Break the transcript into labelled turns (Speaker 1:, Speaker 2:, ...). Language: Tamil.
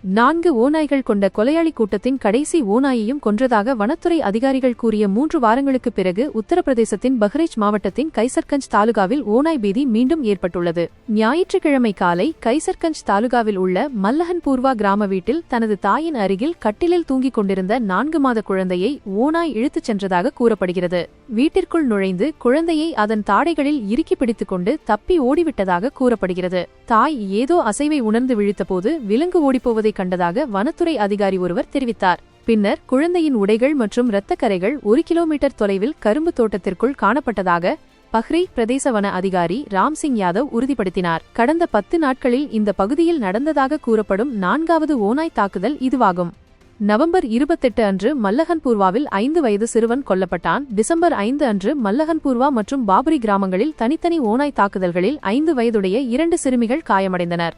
Speaker 1: நான்கு ஓநாய்கள் கொண்ட கொலையாளி கூட்டத்தின் கடைசி ஓநாயையும் கொன்றதாக வனத்துறை அதிகாரிகள் கூறிய மூன்று வாரங்களுக்குப் பிறகு உத்தரப்பிரதேசத்தின் பஹ்ரைச் மாவட்டத்தின் கைசர்கஞ்ச் தாலுகாவில் ஓநாய் பீதி மீண்டும் ஏற்பட்டுள்ளது. ஞாயிற்றுக்கிழமை காலை கைசர்கஞ்ச் தாலுகாவில் உள்ள மல்லஹன்பூர்வா கிராம வீட்டில் தனது தாயின் அருகில் கட்டிலில் தூங்கிக் கொண்டிருந்த நான்கு மாத குழந்தையை ஓநாய் இழுத்துச் சென்றதாக கூறப்படுகிறது. வீட்டிற்குள் நுழைந்து குழந்தையை அதன் தாடைகளில் இறுக்கி பிடித்துக் கொண்டு தப்பி ஓடிவிட்டதாக கூறப்படுகிறது. தாய் ஏதோ அசைவை உணர்ந்து விழித்தபோது விலங்கு ஓடிப்போவதை கண்டதாக வனத்துறை அதிகாரி ஒருவர் தெரிவித்தார். பின்னர் குழந்தையின் உடைகள் மற்றும் இரத்தக்கரைகள் ஒரு கிலோமீட்டர் தொலைவில் கரும்பு தோட்டத்திற்குள் காணப்பட்டதாக பஹ்ரை பிரதேச வன அதிகாரி ராம்சிங் யாதவ் உறுதிப்படுத்தினார். கடந்த பத்து நாட்களில் இந்த பகுதியில் நடந்ததாக கூறப்படும் நான்காவது ஓநாய் தாக்குதல் இதுவாகும். நவம்பர் இருபத்தெட்டு அன்று மல்லகன்பூர்வாவில் ஐந்து வயது சிறுவன் கொல்லப்பட்டான். டிசம்பர் ஐந்து அன்று மல்லகன்பூர்வா மற்றும் பாபரி கிராமங்களில் தனித்தனி ஓநாய் தாக்குதல்களில் ஐந்து வயதுடைய இரண்டு சிறுமிகள் காயமடைந்தனர்.